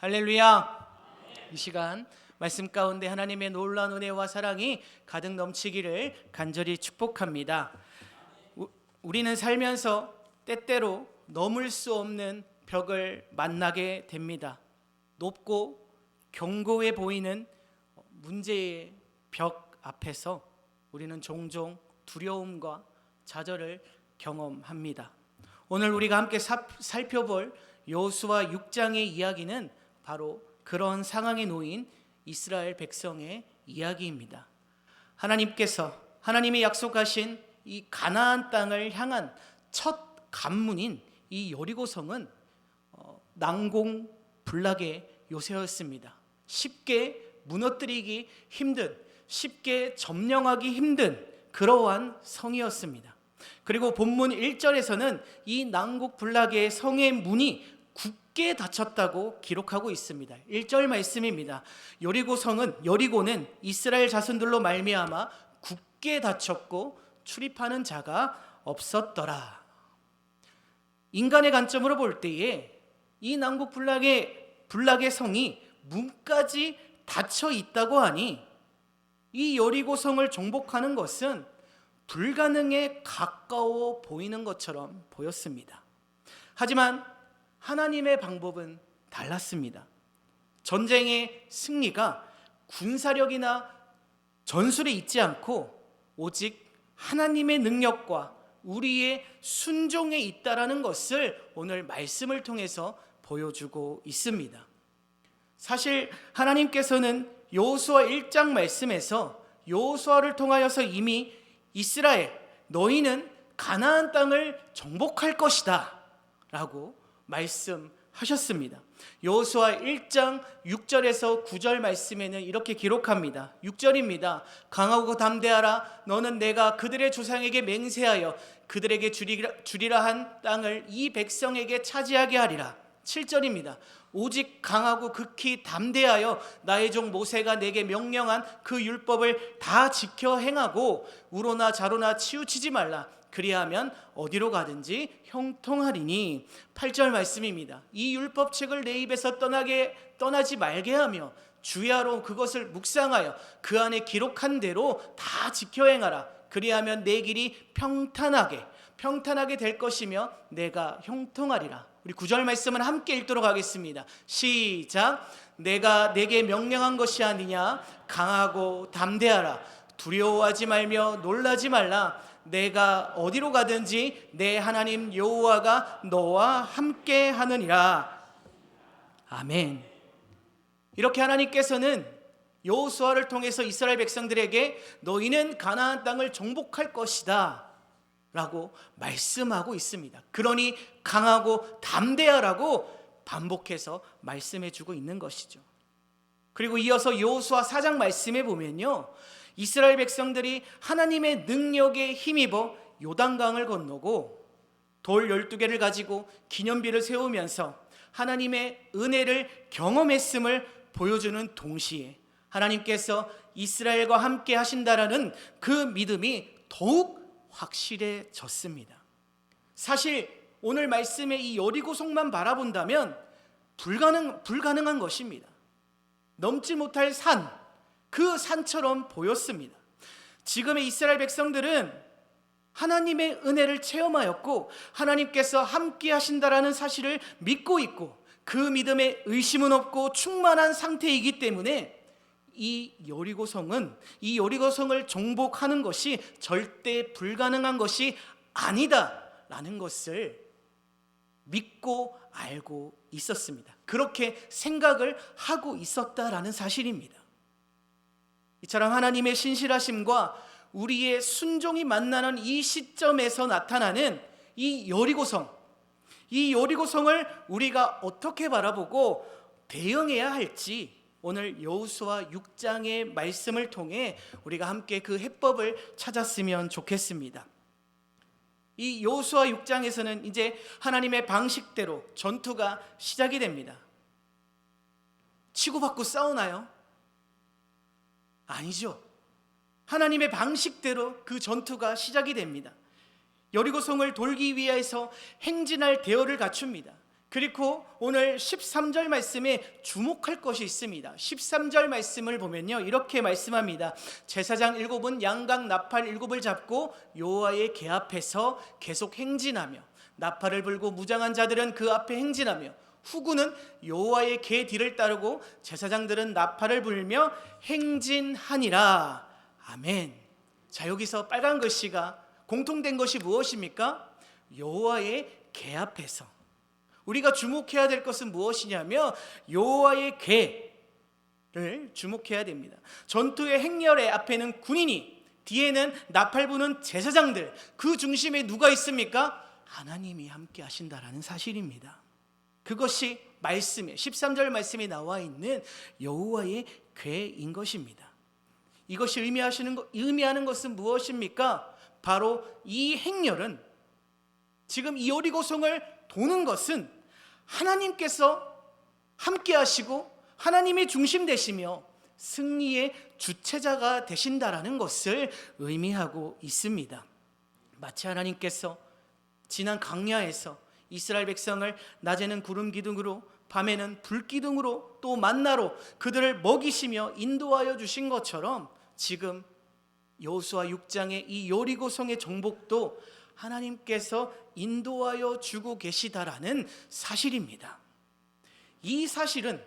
할렐루야. 이 시간 말씀 가운데 하나님의 놀라운 은혜와 사랑이 가득 넘치기를 간절히 축복합니다. 우- 우리는 살면서 때때로 넘을 수 없는 벽을 만나게 됩니다. 높고 견고해 보이는 문제의 벽 앞에서 우리는 종종 두려움과 좌절을 경험합니다. 오늘 우리가 함께 사- 살펴볼 여호수아 6장의 이야기는 바로 그런 상황에 놓인 이스라엘 백성의 이야기입니다. 하나님께서 하나님이 약속하신 이 가나안 땅을 향한 첫 관문인 이 여리고성은 어, 난공불락의 요새였습니다. 쉽게 무너뜨리기 힘든, 쉽게 점령하기 힘든 그러한 성이었습니다. 그리고 본문 1절에서는 이 난국불락의 성의 문이 굳게 닫혔다고 기록하고 있습니다. 1절 말씀입니다. 여리고 성은 여리고는 이스라엘 자손들로 말미암아 굳게 닫혔고 출입하는 자가 없었더라. 인간의 관점으로 볼 때에 이 남국 불락의 불락의 성이 문까지 닫혀 있다고 하니 이 여리고 성을 정복하는 것은 불가능에 가까워 보이는 것처럼 보였습니다. 하지만 하나님의 방법은 달랐습니다. 전쟁의 승리가 군사력이나 전술에 있지 않고 오직 하나님의 능력과 우리의 순종에 있다라는 것을 오늘 말씀을 통해서 보여주고 있습니다. 사실 하나님께서는 여호수아 1장 말씀에서 여호수아를 통하여서 이미 이스라엘 너희는 가나안 땅을 정복할 것이다라고 말씀하셨습니다. 여호수아 1장 6절에서 9절 말씀에는 이렇게 기록합니다. 6절입니다. 강하고 담대하라 너는 내가 그들의 조상에게 맹세하여 그들에게 주리라, 주리라 한 땅을 이 백성에게 차지하게 하리라. 7절입니다. 오직 강하고 극히 담대하여 나의 종 모세가 내게 명령한 그 율법을 다 지켜 행하고 우로나 자로나 치우치지 말라. 그리하면 어디로 가든지 형통하리니 8절 말씀입니다. 이 율법책을 내 입에서 떠나게 떠나지 말게 하며 주야로 그것을 묵상하여 그 안에 기록한 대로 다 지켜 행하라. 그리하면 내 길이 평탄하게 평탄하게 될 것이며 내가 형통하리라. 우리 구절 말씀을 함께 읽도록 하겠습니다. 시작. 내가 내게 명령한 것이 아니냐 강하고 담대하라. 두려워하지 말며 놀라지 말라. 내가 어디로 가든지 내 하나님 여호와가 너와 함께 하느니라. 아멘. 이렇게 하나님께서는 여호수아를 통해서 이스라엘 백성들에게 너희는 가나안 땅을 정복할 것이다. 라고 말씀하고 있습니다. 그러니 강하고 담대하라고 반복해서 말씀해 주고 있는 것이죠. 그리고 이어서 여호수아 4장 말씀에 보면요. 이스라엘 백성들이 하나님의 능력에 힘입어 요단강을 건너고 돌 12개를 가지고 기념비를 세우면서 하나님의 은혜를 경험했음을 보여주는 동시에 하나님께서 이스라엘과 함께 하신다라는 그 믿음이 더욱 확실해졌습니다. 사실 오늘 말씀의 이 여리고성만 바라본다면 불가능 불가능한 것입니다. 넘지 못할 산, 그 산처럼 보였습니다. 지금의 이스라엘 백성들은 하나님의 은혜를 체험하였고 하나님께서 함께 하신다라는 사실을 믿고 있고 그 믿음에 의심은 없고 충만한 상태이기 때문에 이 여리고성은 이 여리고성을 정복하는 것이 절대 불가능한 것이 아니다라는 것을 믿고 알고 있었습니다. 그렇게 생각을 하고 있었다라는 사실입니다. 이처럼 하나님의 신실하심과 우리의 순종이 만나는 이 시점에서 나타나는 이 여리고성, 이 여리고성을 우리가 어떻게 바라보고 대응해야 할지 오늘 여호수아 6장의 말씀을 통해 우리가 함께 그 해법을 찾았으면 좋겠습니다. 이 여호수아 6장에서는 이제 하나님의 방식대로 전투가 시작이 됩니다. 치고받고 싸우나요? 아니죠. 하나님의 방식대로 그 전투가 시작이 됩니다. 여리고성을 돌기 위해서 행진할 대열을 갖춥니다. 그리고 오늘 13절 말씀에 주목할 것이 있습니다. 13절 말씀을 보면요. 이렇게 말씀합니다. 제사장 일곱은 양각 나팔 일곱을 잡고 여호와의 궤 앞에서 계속 행진하며 나팔을 불고 무장한 자들은 그 앞에 행진하며 후구는 여호와의 궤 뒤를 따르고 제사장들은 나팔을 불며 행진하니라. 아멘. 자, 여기서 빨간 글씨가 공통된 것이 무엇입니까? 여호와의 궤 앞에서 우리가 주목해야 될 것은 무엇이냐면 여호와의 궤를 주목해야 됩니다. 전투의 행렬의 앞에는 군인이 뒤에는 나팔 부는 제사장들 그 중심에 누가 있습니까? 하나님이 함께 하신다라는 사실입니다. 그것이 말씀에 13절 말씀에 나와 있는 여호와의 궤인 것입니다. 이것이 의미하시는 것, 의미하는 것은 무엇입니까? 바로 이 행렬은 지금 이 여리고성을 도는 것은 하나님께서 함께 하시고 하나님의 중심 되시며 승리의 주체자가 되신다라는 것을 의미하고 있습니다. 마치 하나님께서 지난 강야에서 이스라엘 백성을 낮에는 구름 기둥으로 밤에는 불 기둥으로 또 만나로 그들을 먹이시며 인도하여 주신 것처럼 지금 여호수아 6장의 이 여리고 성의 정복도 하나님께서 인도하여 주고 계시다라는 사실입니다. 이 사실은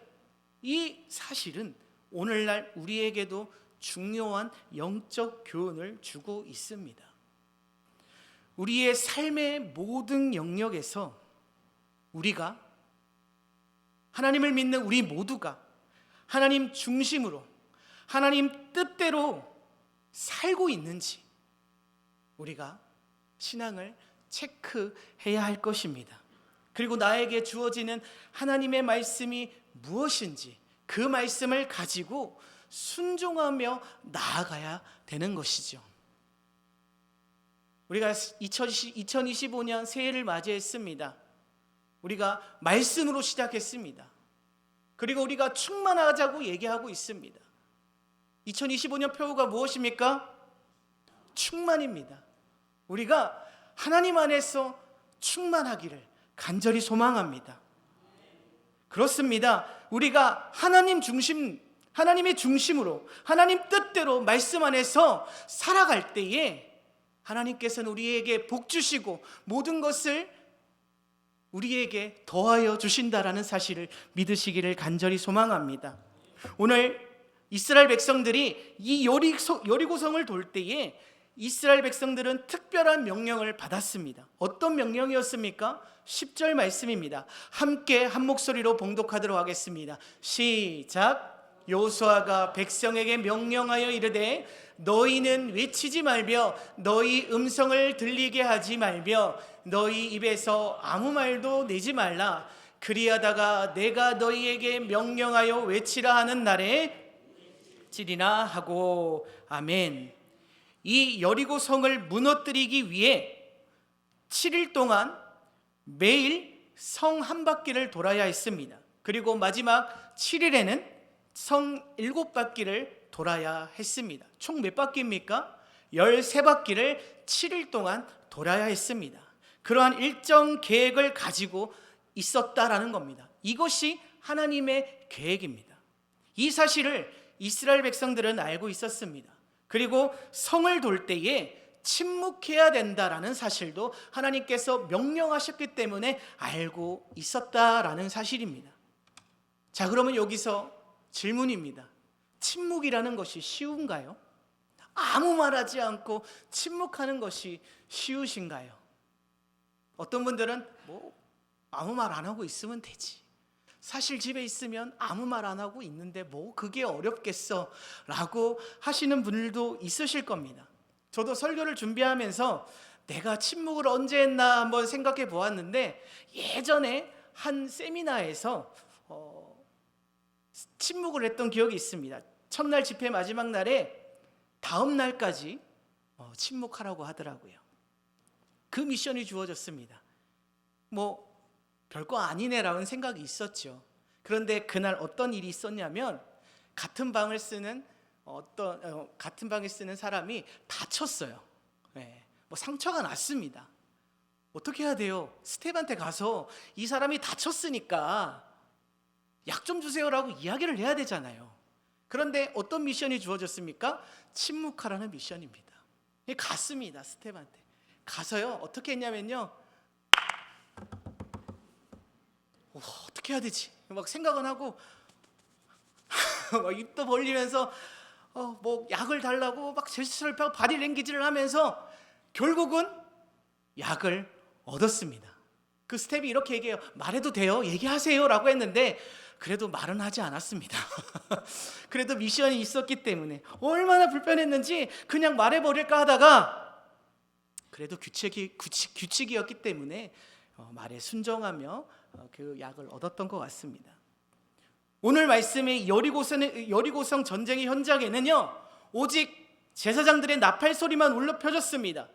이 사실은 오늘날 우리에게도 중요한 영적 교훈을 주고 있습니다. 우리의 삶의 모든 영역에서 우리가 하나님을 믿는 우리 모두가 하나님 중심으로 하나님 뜻대로 살고 있는지 우리가 신앙을 체크해야 할 것입니다. 그리고 나에게 주어지는 하나님의 말씀이 무엇인지 그 말씀을 가지고 순종하며 나아가야 되는 것이죠. 우리가 2025년 새해를 맞이했습니다. 우리가 말씀으로 시작했습니다. 그리고 우리가 충만하자고 얘기하고 있습니다. 2025년 표가 무엇입니까? 충만입니다. 우리가 하나님 안에서 충만하기를 간절히 소망합니다. 그렇습니다. 우리가 하나님 중심, 하나님의 중심으로, 하나님 뜻대로 말씀 안에서 살아갈 때에 하나님께서는 우리에게 복 주시고 모든 것을 우리에게 더하여 주신다라는 사실을 믿으시기를 간절히 소망합니다. 오늘 이스라엘 백성들이 이 여리고성을 돌 때에 이스라엘 백성들은 특별한 명령을 받았습니다. 어떤 명령이었습니까? 10절 말씀입니다. 함께 한 목소리로 봉독하도록 하겠습니다. 시작. 요수아가 백성에게 명령하여 이르되 너희는 외치지 말며 너희 음성을 들리게 하지 말며 너희 입에서 아무 말도 내지 말라 그리하다가 내가 너희에게 명령하여 외치라 하는 날에 지리나 하고 아멘. 이 여리고 성을 무너뜨리기 위해 7일 동안 매일 성 한 바퀴를 돌아야 했습니다. 그리고 마지막 7일에는 성 일곱 바퀴를 돌아야 했습니다. 총 몇 바퀴입니까? 13바퀴를 7일 동안 돌아야 했습니다. 그러한 일정 계획을 가지고 있었다라는 겁니다. 이것이 하나님의 계획입니다. 이 사실을 이스라엘 백성들은 알고 있었습니다. 그리고 성을 돌 때에 침묵해야 된다라는 사실도 하나님께서 명령하셨기 때문에 알고 있었다라는 사실입니다. 자, 그러면 여기서 질문입니다. 침묵이라는 것이 쉬운가요? 아무 말하지 않고 침묵하는 것이 쉬우신가요? 어떤 분들은 뭐 아무 말 안 하고 있으면 되지. 사실 집에 있으면 아무 말 안 하고 있는데 뭐 그게 어렵겠어 라고 하시는 분들도 있으실 겁니다. 저도 설교를 준비하면서 내가 침묵을 언제 했나 한번 생각해 보았는데 예전에 한 세미나에서 어, 침묵을 했던 기억이 있습니다. 첫날 집회 마지막 날에 다음 날까지 어, 침묵하라고 하더라고요. 그 미션이 주어졌습니다. 뭐 별거 아니네라는 생각이 있었죠. 그런데 그날 어떤 일이 있었냐면 같은 방을 쓰는 어떤 어, 같은 방에 쓰는 사람이 다쳤어요. 네, 뭐 상처가 났습니다. 어떻게 해야 돼요? 스텝한테 가서 이 사람이 다쳤으니까 약 좀 주세요라고 이야기를 해야 되잖아요. 그런데 어떤 미션이 주어졌습니까? 침묵하라는 미션입니다. 예, 갔습니다. 스텝한테. 가서요. 어떻게 했냐면요. 어, 어떻게 해야 되지? 막 생각은 하고 막 입도 벌리면서 어, 뭐 약을 달라고 막 제스처를 펴고 바디 랭귀지를 하면서 결국은 약을 얻었습니다. 그 스텝이 이렇게 얘기해요. 말해도 돼요. 얘기하세요라고 했는데 그래도 말은 하지 않았습니다. 그래도 미션이 있었기 때문에 얼마나 불편했는지 그냥 말해 버릴까 하다가 그래도 규칙이 규칙, 규칙이었기 때문에 어, 말에 순종하며 어, 그 약을 얻었던 것 같습니다. 오늘 말씀의 여리고성, 여리고성 전쟁의 현장에는요 오직 제사장들의 나팔 소리만 울려 펴졌습니다.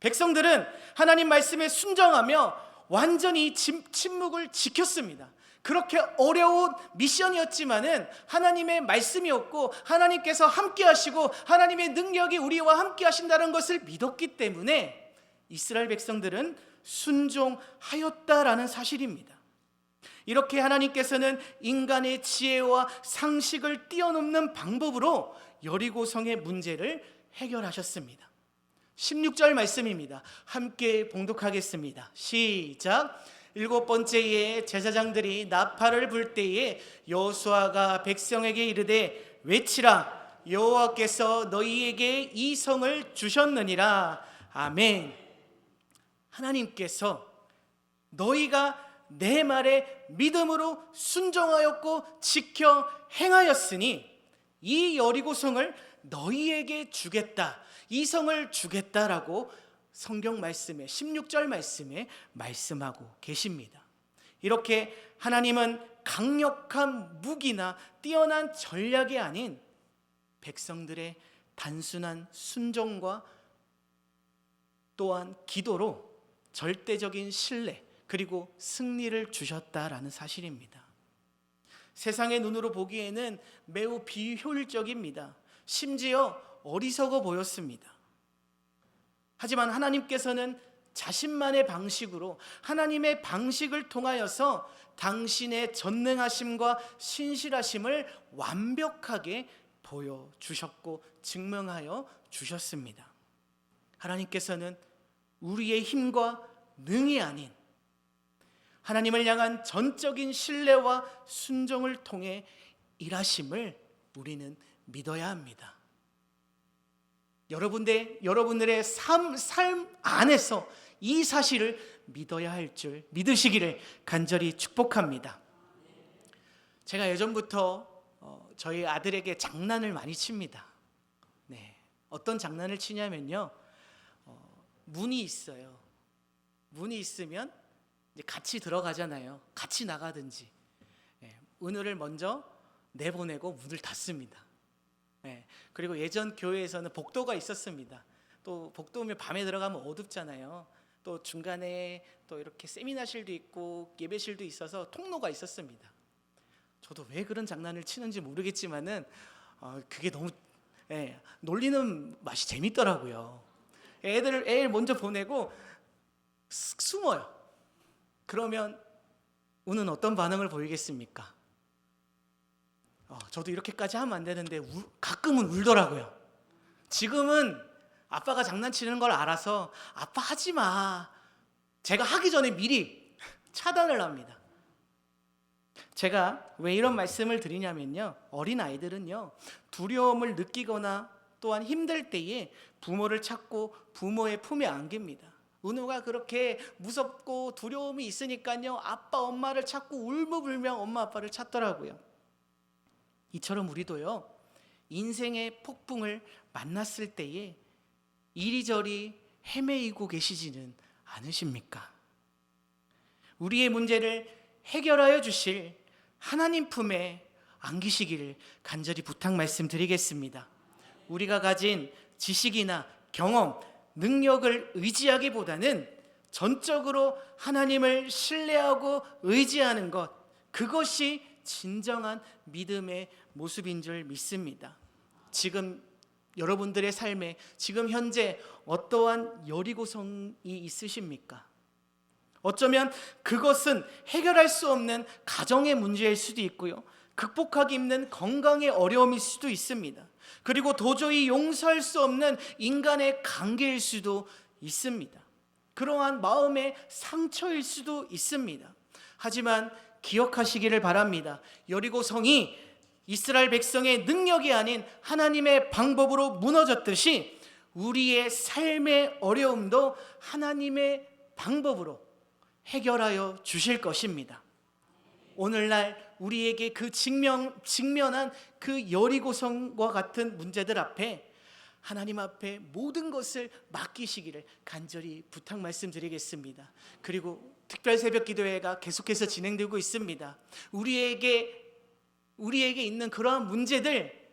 백성들은 하나님 말씀에 순종하며 완전히 침, 침묵을 지켰습니다. 그렇게 어려운 미션이었지만은 하나님의 말씀이었고 하나님께서 함께 하시고 하나님의 능력이 우리와 함께 하신다는 것을 믿었기 때문에 이스라엘 백성들은 순종하였다라는 사실입니다. 이렇게 하나님께서는 인간의 지혜와 상식을 뛰어넘는 방법으로 여리고성의 문제를 해결하셨습니다. 16절 말씀입니다. 함께 봉독하겠습니다. 시작. 일곱 번째에 제사장들이 나팔을 불 때에 여호수아가 백성에게 이르되 외치라 여호와께서 너희에게 이 성을 주셨느니라. 아멘. 하나님께서 너희가 내 말에 믿음으로 순종하였고 지켜 행하였으니 이 여리고성을 너희에게 주겠다. 이 성을 주겠다라고 성경 말씀에 16절 말씀에 말씀하고 계십니다. 이렇게 하나님은 강력한 무기나 뛰어난 전략이 아닌 백성들의 단순한 순종과 또한 기도로 절대적인 신뢰 그리고 승리를 주셨다라는 사실입니다. 세상의 눈으로 보기에는 매우 비효율적입니다. 심지어 어리석어 보였습니다. 하지만 하나님께서는 자신만의 방식으로 하나님의 방식을 통하여서 당신의 전능하심과 신실하심을 완벽하게 보여주셨고 증명하여 주셨습니다. 하나님께서는 우리의 힘과 능이 아닌 하나님을 향한 전적인 신뢰와 순종을 통해 일하심을 우리는 믿어야 합니다. 여러분들 여러분들의 삶, 삶 안에서 이 사실을 믿어야 할 줄 믿으시기를 간절히 축복합니다. 제가 예전부터 어, 저희 아들에게 장난을 많이 칩니다. 네, 어떤 장난을 치냐면요, 어, 문이 있어요. 문이 있으면 같이 들어가잖아요. 같이 나가든지 네, 은우를 먼저 내보내고 문을 닫습니다. 네, 그리고 예전 교회에서는 복도가 있었습니다. 또 복도면 밤에 들어가면 어둡잖아요. 또 중간에 또 이렇게 세미나실도 있고 예배실도 있어서 통로가 있었습니다. 저도 왜 그런 장난을 치는지 모르겠지만은 어, 그게 너무 예, 놀리는 맛이 재밌더라고요. 애들 애 먼저 보내고 쓱 숨어요. 그러면 우는 어떤 반응을 보이겠습니까? 어, 저도 이렇게까지 하면 안 되는데 우, 가끔은 울더라고요. 지금은 아빠가 장난치는 걸 알아서 아빠 하지 마. 제가 하기 전에 미리 차단을 합니다. 제가 왜 이런 말씀을 드리냐면요. 어린 아이들은요. 두려움을 느끼거나 또한 힘들 때에 부모를 찾고 부모의 품에 안깁니다. 은우가 그렇게 무섭고 두려움이 있으니까요. 아빠 엄마를 찾고 울며불며 엄마 아빠를 찾더라고요. 이처럼 우리도요. 인생의 폭풍을 만났을 때에 이리저리 헤매이고 계시지는 않으십니까? 우리의 문제를 해결하여 주실 하나님 품에 안기시기를 간절히 부탁 말씀드리겠습니다. 우리가 가진 지식이나 경험, 능력을 의지하기보다는 전적으로 하나님을 신뢰하고 의지하는 것, 그것이 진정한 믿음의 모습인 줄 믿습니다. 지금 여러분들의 삶에 지금 현재 어떠한 여리고성이 있으십니까? 어쩌면 그것은 해결할 수 없는 가정의 문제일 수도 있고요. 극복하기 힘든 건강의 어려움일 수도 있습니다. 그리고 도저히 용서할 수 없는 인간의 관계일 수도 있습니다. 그러한 마음의 상처일 수도 있습니다. 하지만 기억하시기를 바랍니다. 여리고 성이 이스라엘 백성의 능력이 아닌 하나님의 방법으로 무너졌듯이 우리의 삶의 어려움도 하나님의 방법으로 해결하여 주실 것입니다. 오늘날 우리에게 그 직면, 직면한 그 여리고성과 같은 문제들 앞에 하나님 앞에 모든 것을 맡기시기를 간절히 부탁 말씀드리겠습니다. 그리고 특별 새벽 기도회가 계속해서 진행되고 있습니다. 우리에게 우리에게 있는 그러한 문제들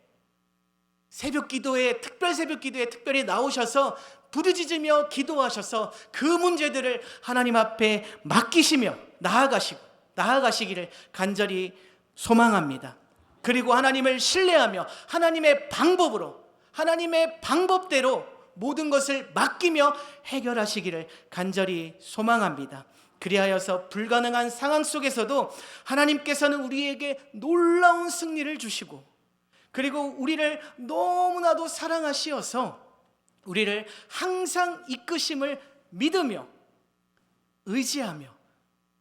새벽 기도에 특별 새벽 기도에 특별히 나오셔서 부르짖으며 기도하셔서 그 문제들을 하나님 앞에 맡기시며 나아가시고 나아가시기를 간절히 소망합니다. 그리고 하나님을 신뢰하며 하나님의 방법으로 하나님의 방법대로 모든 것을 맡기며 해결하시기를 간절히 소망합니다. 그리하여서 불가능한 상황 속에서도 하나님께서는 우리에게 놀라운 승리를 주시고 그리고 우리를 너무나도 사랑하시어서 우리를 항상 이끄심을 믿으며 의지하며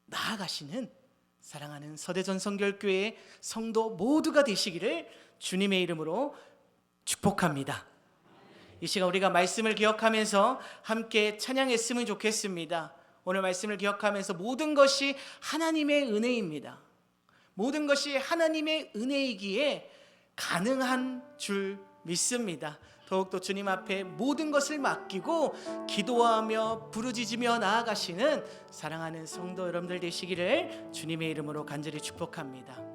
나아가시는 사랑하는 서대전 성결교회 성도 모두가 되시기를 주님의 이름으로 축복합니다. 이 시간 우리가 말씀을 기억하면서 함께 찬양했으면 좋겠습니다. 오늘 말씀을 기억하면서 모든 것이 하나님의 은혜입니다. 모든 것이 하나님의 은혜이기에 가능한 줄 믿습니다. 더욱더 주님 앞에 모든 것을 맡기고 기도하며 부르짖으며 나아가시는 사랑하는 성도 여러분들 되시기를 주님의 이름으로 간절히 축복합니다.